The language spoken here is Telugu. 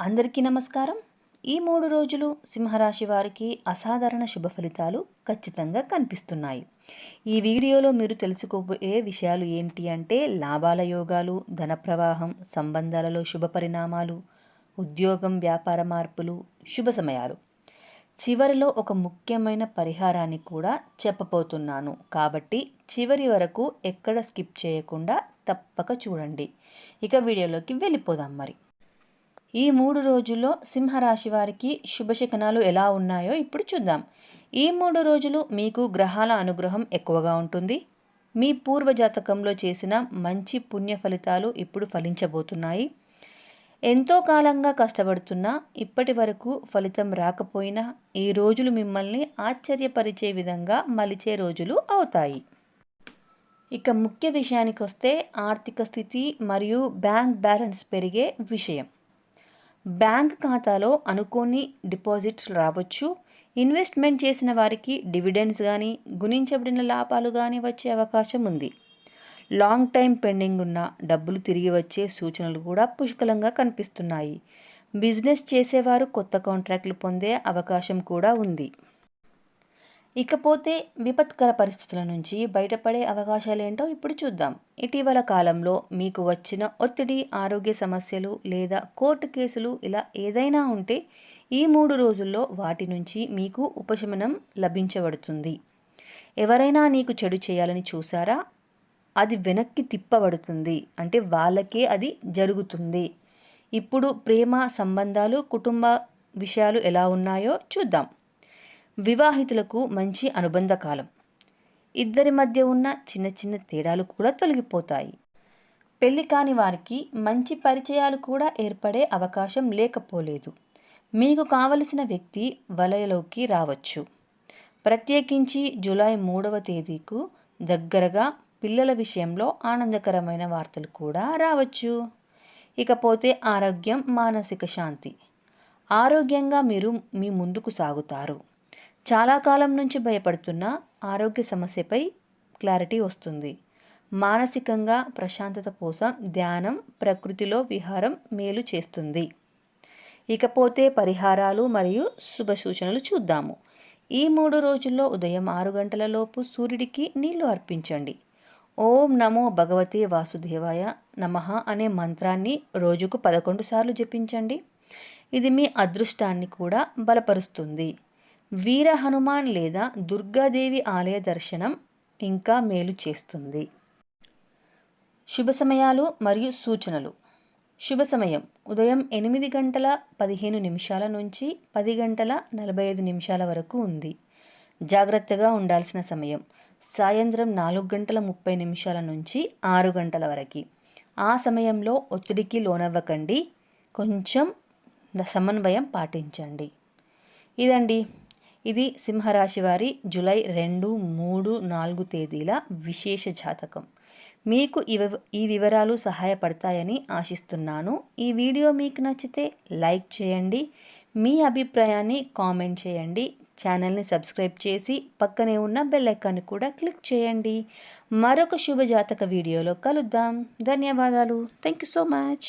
అందరికీ నమస్కారం. ఈ మూడు రోజులు సింహరాశి వారికి అసాధారణ శుభ ఫలితాలు ఖచ్చితంగా కనిపిస్తున్నాయి. ఈ వీడియోలో మీరు తెలుసుకోబోయే విషయాలు ఏంటి అంటే లాభాల యోగాలు ధన ప్రవాహం సంబంధాలలో శుభ పరిణామాలు ఉద్యోగం వ్యాపార మార్పులు శుభ సమయాలు. చివరిలో ఒక ముఖ్యమైన పరిహారాన్ని కూడా చెప్పబోతున్నాను. కాబట్టి చివరి వరకు ఎక్కడ స్కిప్ చేయకుండా తప్పక చూడండి. ఇక వీడియోలోకి వెళ్ళిపోదాం మరి. ఈ మూడు రోజుల్లో సింహరాశి వారికి శుభశకనాలు ఎలా ఉన్నాయో ఇప్పుడు చూద్దాం. ఈ మూడు రోజులు మీకు గ్రహాల అనుగ్రహం ఎక్కువగా ఉంటుంది. మీ పూర్వజాతకంలో చేసిన మంచి పుణ్య ఫలితాలు ఇప్పుడు ఫలించబోతున్నాయి. ఎంతో కాలంగా కష్టపడుతున్నా ఇప్పటి వరకు ఫలితం రాకపోయినా ఈ రోజులు మిమ్మల్ని ఆశ్చర్యపరిచే విధంగా మలిచే రోజులు అవుతాయి. ఇక ముఖ్య విషయానికి వస్తే ఆర్థిక స్థితి మరియు బ్యాంక్ బ్యాలెన్స్ పెరిగే విషయం. బ్యాంక్ ఖాతాలో అనుకోని డిపాజిట్స్ రావచ్చు. ఇన్వెస్ట్మెంట్ చేసిన వారికి డివిడెండ్స్ కానీ గుణించబడిన లాభాలు కానీ వచ్చే అవకాశం ఉంది. లాంగ్ టైం పెండింగ్ ఉన్న డబ్బులు తిరిగి వచ్చే సూచనలు కూడా పుష్కలంగా కనిపిస్తున్నాయి. బిజినెస్ చేసేవారు కొత్త కాంట్రాక్టులు పొందే అవకాశం కూడా ఉంది. ఇకపోతే విపత్కర పరిస్థితుల నుంచి బయటపడే అవకాశాలు ఏంటో ఇప్పుడు చూద్దాం. ఇటీవల కాలంలో మీకు వచ్చిన ఒత్తిడి ఆరోగ్య సమస్యలు లేదా కోర్టు కేసులు ఇలా ఏదైనా ఉంటే ఈ మూడు రోజుల్లో వాటి నుంచి మీకు ఉపశమనం లభించబడుతుంది. ఎవరైనా నీకు చెడు చేయాలని చూసారా అది వెనక్కి తిప్పబడుతుంది. అంటే వాళ్ళకే అది జరుగుతుంది. ఇప్పుడు ప్రేమ సంబంధాలు కుటుంబ విషయాలు ఎలా ఉన్నాయో చూద్దాం. వివాహితులకు మంచి అనుబంధ కాలం. ఇద్దరి మధ్య ఉన్న చిన్న చిన్న తేడాలు కూడా తొలగిపోతాయి. పెళ్ళి కాని వారికి మంచి పరిచయాలు కూడా ఏర్పడే అవకాశం లేకపోలేదు. మీకు కావలసిన వ్యక్తి వలయలోకి రావచ్చు. ప్రత్యేకించి జూలై మూడవ తేదీకు దగ్గరగా పిల్లల విషయంలో ఆనందకరమైన వార్తలు కూడా రావచ్చు. ఇకపోతే ఆరోగ్యం మానసిక శాంతి. ఆరోగ్యంగా మీరు మీ ముందుకు సాగుతారు. చాలా కాలం నుంచి భయపడుతున్న ఆరోగ్య సమస్యపై క్లారిటీ వస్తుంది. మానసికంగా ప్రశాంతత కోసం ధ్యానం ప్రకృతిలో విహారం మేలు చేస్తుంది. ఇకపోతే పరిహారాలు మరియు శుభ సూచనలు చూద్దాము. ఈ మూడు రోజుల్లో ఉదయం ఆరు గంటలలోపు సూర్యుడికి నీళ్ళు అర్పించండి. ఓం నమో భగవతే వాసుదేవాయ నమ అనే మంత్రాన్ని రోజుకు పదకొండు సార్లు జపించండి. ఇది మీ అదృష్టాన్ని కూడా బలపరుస్తుంది. వీర హనుమాన్ లేదా దుర్గాదేవి ఆలయ దర్శనం ఇంకా మేలు చేస్తుంది. శుభ సమయాలు మరియు సూచనలు. శుభ సమయం. ఉదయం ఎనిమిది గంటల పదిహేను నిమిషాల నుంచి పది గంటల నలభై ఐదు నిమిషాల వరకు ఉంది. జాగ్రత్తగా ఉండాల్సిన సమయం. సాయంత్రం నాలుగు గంటల ముప్పై నిమిషాల నుంచి ఆరు గంటల వరకు. ఆ సమయంలో ఒత్తిడికి లోనవ్వకండి. కొంచెం సమన్వయం పాటించండి. ఇదండి. ఇది సింహరాశి వారి జులై రెండు మూడు నాలుగు తేదీల విశేష జాతకం. మీకు ఇవ ఈ వివరాలు సహాయపడతాయని ఆశిస్తున్నాను. ఈ వీడియో మీకు నచ్చితే లైక్ చేయండి. మీ అభిప్రాయాన్ని కామెంట్ చేయండి. ఛానల్ని సబ్స్క్రైబ్ చేసి పక్కనే ఉన్న బెల్ ఐకాన్ని కూడా క్లిక్ చేయండి. మరొక శుభజాతక వీడియోలో కలుద్దాం. ధన్యవాదాలు. Thank you so much.